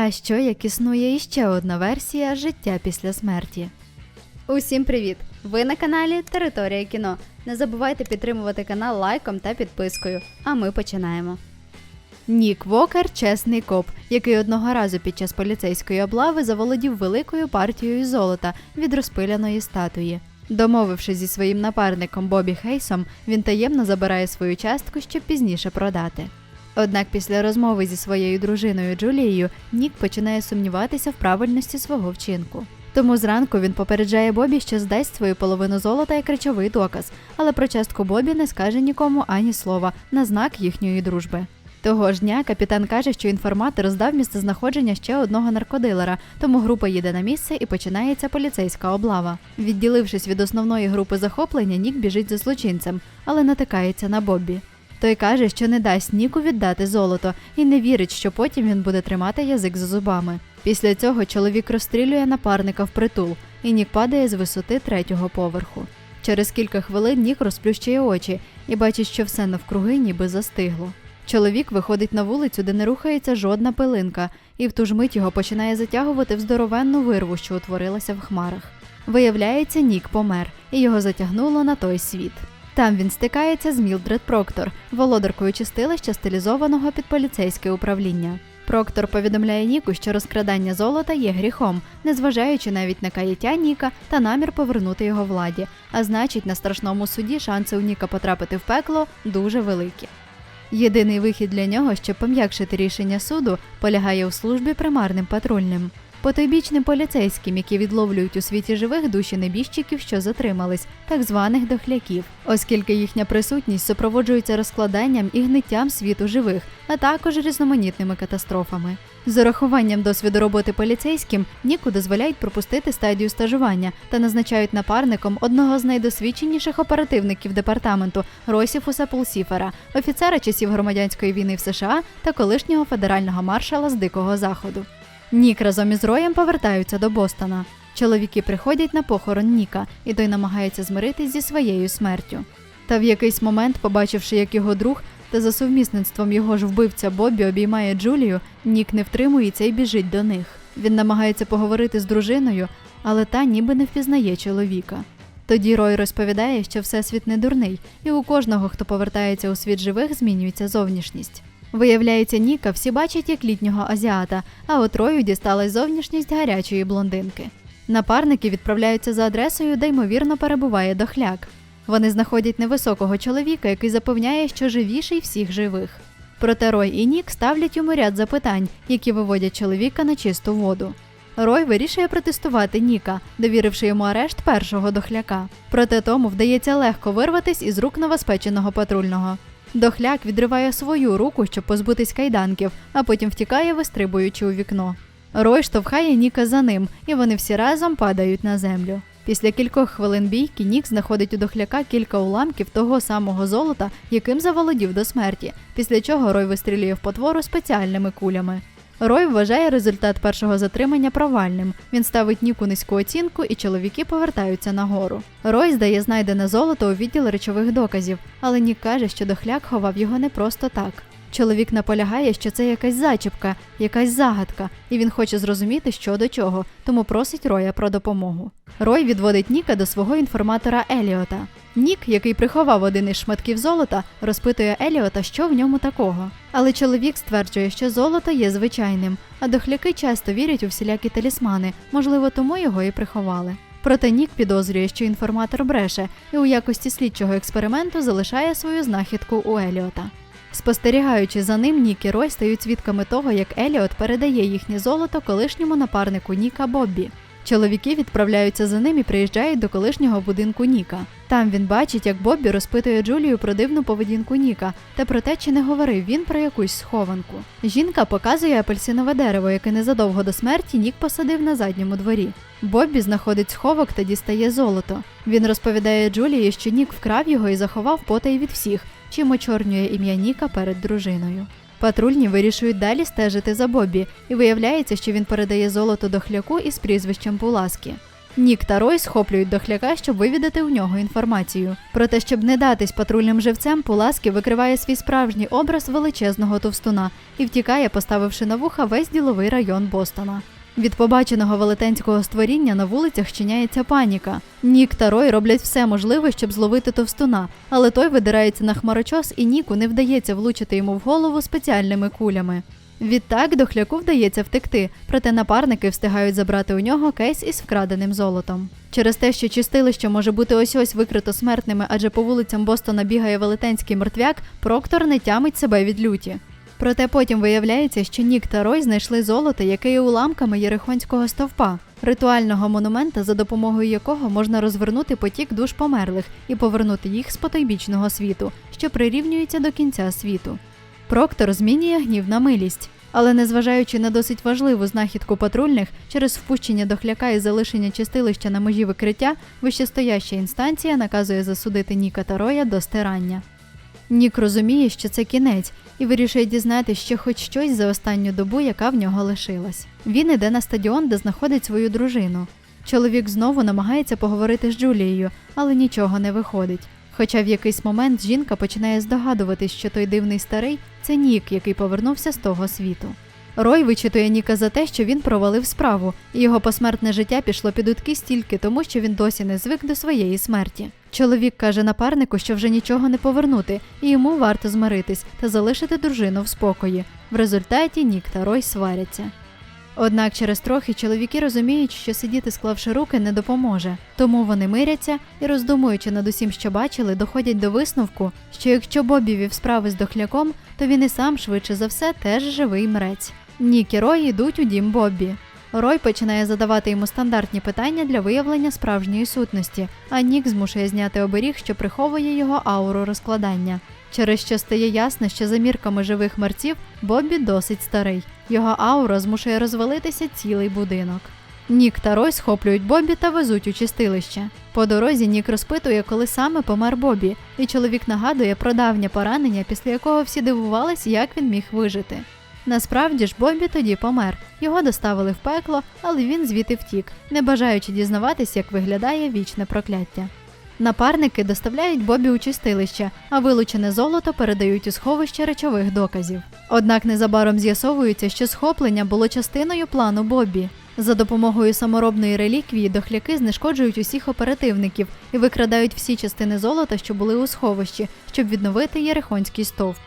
А що як існує іще одна версія життя після смерті? Усім привіт! Ви на каналі Територія кіно. Не забувайте підтримувати канал лайком та підпискою. А ми починаємо. Нік Вокер чесний коп, який одного разу під час поліцейської облави заволодів великою партією золота від розпиляної статуї. Домовившись зі своїм напарником Бобі Хейсом, він таємно забирає свою частку, щоб пізніше продати. Однак після розмови зі своєю дружиною Джулією Нік починає сумніватися в правильності свого вчинку. Тому зранку він попереджає Бобі, що здасть свою половину золота як речовий доказ, але про частку Бобі не скаже нікому ані слова на знак їхньої дружби. Того ж дня капітан каже, що інформатор здав місце знаходження ще одного наркодилера, тому група їде на місце і починається поліцейська облава. Відділившись від основної групи захоплення, Нік біжить за злочинцем, але натикається на Боббі. Той каже, що не дасть Ніку віддати золото і не вірить, що потім він буде тримати язик за зубами. Після цього чоловік розстрілює напарника в притул, і Нік падає з висоти третього поверху. Через кілька хвилин Нік розплющує очі і бачить, що все навкруги ніби застигло. Чоловік виходить на вулицю, де не рухається жодна пилинка, і в ту ж мить його починає затягувати в здоровенну вирву, що утворилася в хмарах. Виявляється, Нік помер, і його затягнуло на той світ. Там він стикається з Мілдред Проктор, володаркою чистилища, стилізованого під поліцейське управління. Проктор повідомляє Ніку, що розкрадання золота є гріхом, незважаючи навіть на каяття Ніка та намір повернути його владі. А значить, на страшному суді шанси у Ніка потрапити в пекло дуже великі. Єдиний вихід для нього, щоб пом'якшити рішення суду, полягає у службі примарним патрульним. Потойбічним поліцейським, які відловлюють у світі живих душі небіжчиків, що затримались, так званих дохляків, оскільки їхня присутність супроводжується розкладанням і гниттям світу живих, а також різноманітними катастрофами. З урахуванням досвіду роботи поліцейським Ніку дозволяють пропустити стадію стажування та назначають напарником одного з найдосвідченіших оперативників департаменту Росіфуса Пулсіфера, офіцера часів громадянської війни в США та колишнього федерального маршала з Дикого Заходу. Нік разом із Роєм повертаються до Бостона. Чоловіки приходять на похорон Ніка, і той намагається змиритись зі своєю смертю. Та в якийсь момент, побачивши, як його друг та за сувмісництвом його ж вбивця Бобі обіймає Джулію, Нік не втримується і біжить до них. Він намагається поговорити з дружиною, але та ніби не впізнає чоловіка. Тоді Рой розповідає, що всесвіт не дурний, і у кожного, хто повертається у світ живих, змінюється зовнішність. Виявляється, Ніка всі бачать як літнього азіата, а от Рою дісталась зовнішність гарячої блондинки. Напарники відправляються за адресою, де ймовірно перебуває дохляк. Вони знаходять невисокого чоловіка, який запевняє, що живіший всіх живих. Проте Рой і Нік ставлять йому ряд запитань, які виводять чоловіка на чисту воду. Рой вирішує протестувати Ніка, довіривши йому арешт першого дохляка. Проте тому вдається легко вирватись із рук новоспеченого патрульного. Дохляк відриває свою руку, щоб позбутись кайданків, а потім втікає, вистрибуючи у вікно. Рой штовхає Ніка за ним, і вони всі разом падають на землю. Після кількох хвилин бійки Нік знаходить у дохляка кілька уламків того самого золота, яким заволодів до смерті, після чого Рой вистрілює в потвору спеціальними кулями. Рой вважає результат першого затримання провальним. Він ставить Ніку низьку оцінку, і чоловіки повертаються нагору. Рой здає знайдене золото у відділ речових доказів, але Нік каже, що дохляк ховав його не просто так. Чоловік наполягає, що це якась зачіпка, якась загадка, і він хоче зрозуміти, що до чого, тому просить Роя про допомогу. Рой відводить Ніка до свого інформатора Еліота. Нік, який приховав один із шматків золота, розпитує Еліота, що в ньому такого. Але чоловік стверджує, що золото є звичайним, а дохляки часто вірять у всілякі талісмани, можливо, тому його і приховали. Проте Нік підозрює, що інформатор бреше, і у якості слідчого експерименту залишає свою знахідку у Еліота. Спостерігаючи за ним, Нік і Рой стають свідками того, як Еліот передає їхнє золото колишньому напарнику Ніка Боббі. Чоловіки відправляються за ним і приїжджають до колишнього будинку Ніка. Там він бачить, як Боббі розпитує Джулію про дивну поведінку Ніка та про те, чи не говорив він про якусь схованку. Жінка показує апельсинове дерево, яке незадовго до смерті Нік посадив на задньому дворі. Боббі знаходить сховок та дістає золото. Він розповідає Джулії, що Нік вкрав його і заховав потай від всіх, чим очорнює ім'я Ніка перед дружиною. Патрульні вирішують далі стежити за Бобі, і виявляється, що він передає золото до хляку із прізвищем Пуласки. Нік та Рой схоплюють дохляка, щоб вивідати у нього інформацію. Проте, щоб не датись патрульним живцем, Пуласки викриває свій справжній образ величезного товстуна і втікає, поставивши на вуха весь діловий район Бостона. Від побаченого велетенського створіння на вулицях щиняється паніка. Нік та Рой роблять все можливе, щоб зловити товстуна, але той видирається на хмарочос, і Ніку не вдається влучити йому в голову спеціальними кулями. Відтак дохляку вдається втекти, проте напарники встигають забрати у нього кейс із вкраденим золотом. Через те, що чистилище може бути ось ось викрито смертними, адже по вулицям Бостона бігає велетенський мертвяк, Проктор не тямить себе від люті. Проте потім виявляється, що Нік та Рой знайшли золото, яке є уламками Єрихонського стовпа, ритуального монумента, за допомогою якого можна розвернути потік душ померлих і повернути їх з потойбічного світу, що прирівнюється до кінця світу. Проктор змінює гнів на милість. Але незважаючи на досить важливу знахідку патрульних, через впущення дохляка і залишення чистилища на межі викриття, вищестояща інстанція наказує засудити Ніка та Роя до стирання. Нік розуміє, що це кінець, і вирішує дізнати ще хоч щось за останню добу, яка в нього лишилась. Він іде на стадіон, де знаходить свою дружину. Чоловік знову намагається поговорити з Джулією, але нічого не виходить. Хоча в якийсь момент жінка починає здогадуватись, що той дивний старий це Нік, який повернувся з того світу. Рой вичитує Ніка за те, що він провалив справу, і його посмертне життя пішло під утки стільки тому, що він досі не звик до своєї смерті. Чоловік каже напарнику, що вже нічого не повернути, і йому варто змиритись та залишити дружину в спокої. В результаті Нік та Рой сваряться. Однак через трохи чоловіки розуміють, що сидіти склавши руки не допоможе, тому вони миряться і, роздумуючи над усім, що бачили, доходять до висновку, що якщо Бобі вів справи з дохляком, то він і сам швидше за все теж живий мрець. Нік і Рой йдуть у дім Боббі. Рой починає задавати йому стандартні питання для виявлення справжньої сутності, а Нік змушує зняти оберіг, що приховує його ауру розкладання. Через що стає ясно, що за мірками живих мерців Боббі досить старий. Його аура змушує розвалитися цілий будинок. Нік та Рой схоплюють Бобі та везуть у чистилище. По дорозі Нік розпитує, коли саме помер Бобі, і чоловік нагадує про давнє поранення, після якого всі дивувались, як він міг вижити. Насправді ж Бобі тоді помер. Його доставили в пекло, але він звідти втік, не бажаючи дізнаватись, як виглядає вічне прокляття. Напарники доставляють Бобі у чистилище, а вилучене золото передають у сховище речових доказів. Однак незабаром з'ясовується, що схоплення було частиною плану Бобі. За допомогою саморобної реліквії дохляки знешкоджують усіх оперативників і викрадають всі частини золота, що були у сховищі, щоб відновити Єрихонський стовп.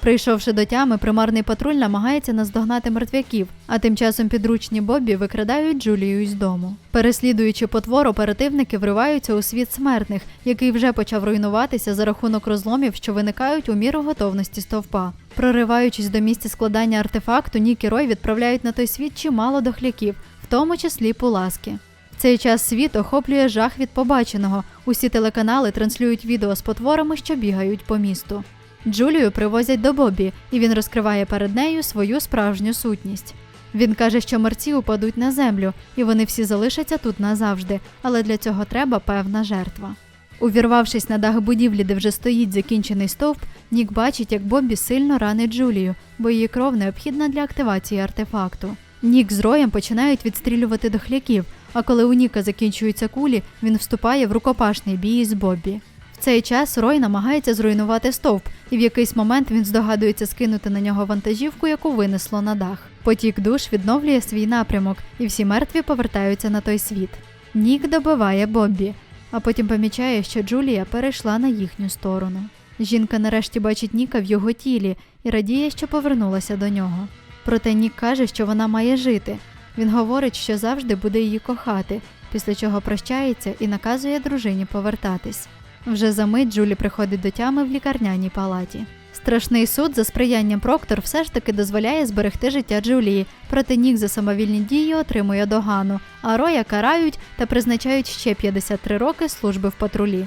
Прийшовши до тями, примарний патруль намагається наздогнати мертвяків, а тим часом підручні Бобі викрадають Джулію із дому. Переслідуючи потвор, оперативники вриваються у світ смертних, який вже почав руйнуватися за рахунок розломів, що виникають у міру готовності стовпа. Прориваючись до місця складання артефакту, Нік і Рой відправляють на той світ чимало дохляків, в тому числі Пуласки. Цей час світ охоплює жах від побаченого. Усі телеканали транслюють відео з потворами, що бігають по місту. Джулію привозять до Бобі, і він розкриває перед нею свою справжню сутність. Він каже, що мерці упадуть на землю, і вони всі залишаться тут назавжди, але для цього треба певна жертва. Увірвавшись на дах будівлі, де вже стоїть закінчений стовп, Нік бачить, як Бобі сильно ранить Джулію, бо її кров необхідна для активації артефакту. Нік з Роєм починають відстрілювати дохляків, а коли у Ніка закінчуються кулі, він вступає в рукопашний бій з Бобі. Цей час Рой намагається зруйнувати стовп, і в якийсь момент він здогадується скинути на нього вантажівку, яку винесло на дах. Потік душ відновлює свій напрямок, і всі мертві повертаються на той світ. Нік добиває Боббі, а потім помічає, що Джулія перейшла на їхню сторону. Жінка нарешті бачить Ніка в його тілі і радіє, що повернулася до нього. Проте Нік каже, що вона має жити. Він говорить, що завжди буде її кохати, після чого прощається і наказує дружині повертатись. Вже за мить Джулі приходить до тями в лікарняній палаті. Страшний суд за сприянням Проктор все ж таки дозволяє зберегти життя Джулії, проте Нік за самовільні дії отримує догану, а Роя карають та призначають ще 53 роки служби в патрулі.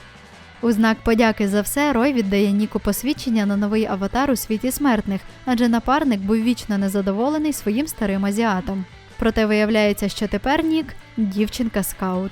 У знак подяки за все Рой віддає Ніку посвідчення на новий аватар у світі смертних, адже напарник був вічно незадоволений своїм старим азіатом. Проте виявляється, що тепер Нік дівчинка скаут.